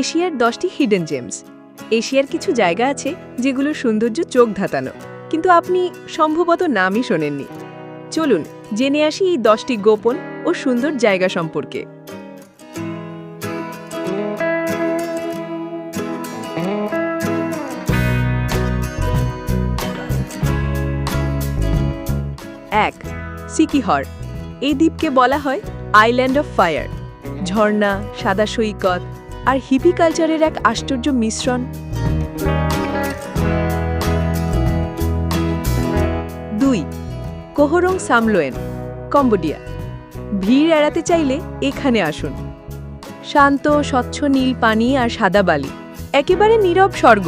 এশিয়ার দশটি hidden James এশিয়ার কিছু জায়গা আছে যেগুলোর সৌন্দর্য চোখ ধাতানো কিন্তু আপনি সম্ভবত নামই শোনেননি। চলুন, জেনে আসি এই দশটি গোপন ও সুন্দর জায়গা সম্পর্কে। এক, সিকিহর। এই দ্বীপকে বলা হয় আইল্যান্ড অফ ফায়ার ঝর্ণা, সাদা সৈকত আর হিপি কালচারের এক আশ্চর্য মিশ্রণ। দুই, কোহরং সামলোয়েন, কম্বোডিয়া। ভিড় এড়াতে চাইলে এখানে আসুন। শান্ত, স্বচ্ছ নীল পানি আর সাদা বালি, একেবারে নীরব স্বর্গ।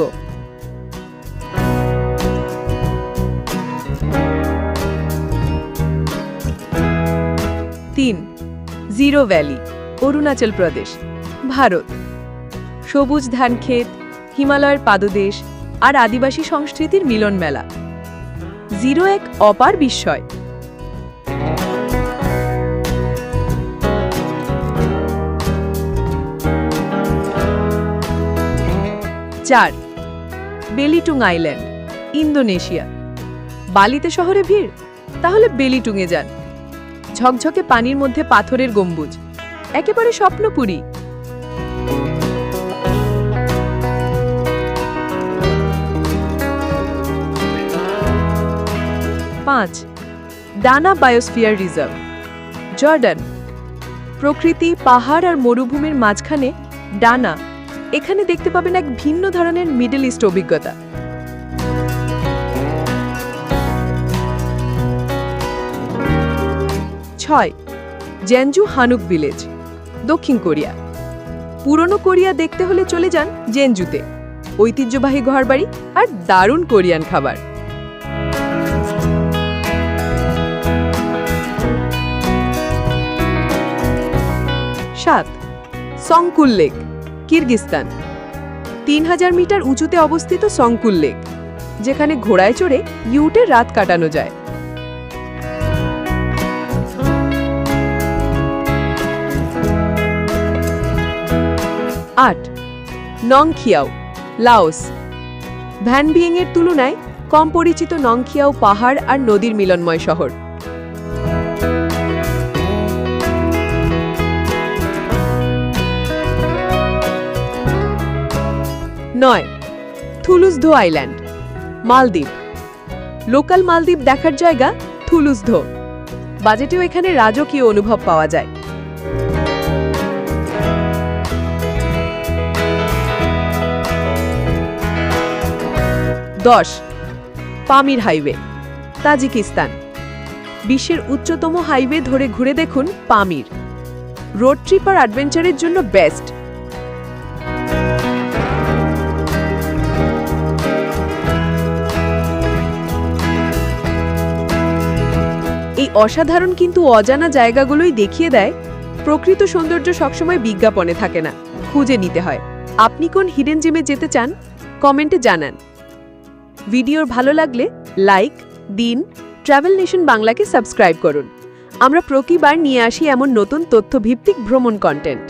তিন, জিরো ভ্যালি, অরুণাচল প্রদেশ, ভারত। সবুজ ধানক্ষেত হিমালয়ের পাদদেশ আর আদিবাসী সংস্কৃতির মিলন মেলা। জিরো এক অপার বিস্ময়। চার, বেলিটুং আইল্যান্ড, ইন্দোনেশিয়া। বালিতে শহরে ভিড়? তাহলে বেলিটুঙে যান। ঝকঝকে পানির মধ্যে পাথরের গম্বুজ। একেবারে স্বপ্নপুরী। পাঁচ ডানা বায়োস্ফিয়ার রিজার্ভ জর্ডান, প্রকৃতি, পাহাড় আর মরুভূমির মাঝখানে ডানা। এখানে দেখতে পাবেন এক ভিন্ন ধরনের মিডল ইস্ট অভিজ্ঞতা। ছয় জেনজু হানুক ভিলেজ, দক্ষিণ কোরিয়া। পুরনো কোরিয়া দেখতে হলে চলে যান জেনজুতে ঐতিহ্যবাহী ঘরবাড়ি আর দারুণ কোরিয়ান খাবার। সাত। সংকুল লেক কিরগিস্তান তিন হাজার মিটার উঁচুতে অবস্থিত সংকুল লেক, যেখানে ঘোড়ায় চড়ে ইউটে রাত কাটানো যায়। আট। নংখিয়াও, লাওস। ভ্যানবিয়েংয়ের তুলনায় কম পরিচিত নংখিয়াও পাহাড় আর নদীর মিলনময় শহর। নয় থুলুসধো আইল্যান্ড, মালদ্বীপ। লোকাল মালদ্বীপ দেখার জায়গা থুলুসধো বাজেটেও এখানে রাজকীয় অনুভব পাওয়া যায়। দশ, পামির হাইওয়ে, তাজিকিস্তান। বিশ্বের উচ্চতম হাইওয়ে ধরে ঘুরে দেখুন পামির। রোড ট্রিপ আর অ্যাডভেঞ্চারের জন্য বেস্ট। এই অসাধারণ কিন্তু অজানা জায়গাগুলোই দেখিয়ে দেয়, প্রকৃত সৌন্দর্য সবসময় বিজ্ঞাপনে থাকে না, খুঁজে নিতে হয়। আপনি কোন হিডেন জিমে যেতে চান কমেন্টে জানান। ভিডিওর ভালো লাগলে লাইক দিন ট্রাভেল নেশন বাংলাকে সাবস্ক্রাইব করুন। আমরা প্রতিবার নিয়ে আসি এমন নতুন তথ্যভিত্তিক ভ্রমণ কন্টেন্ট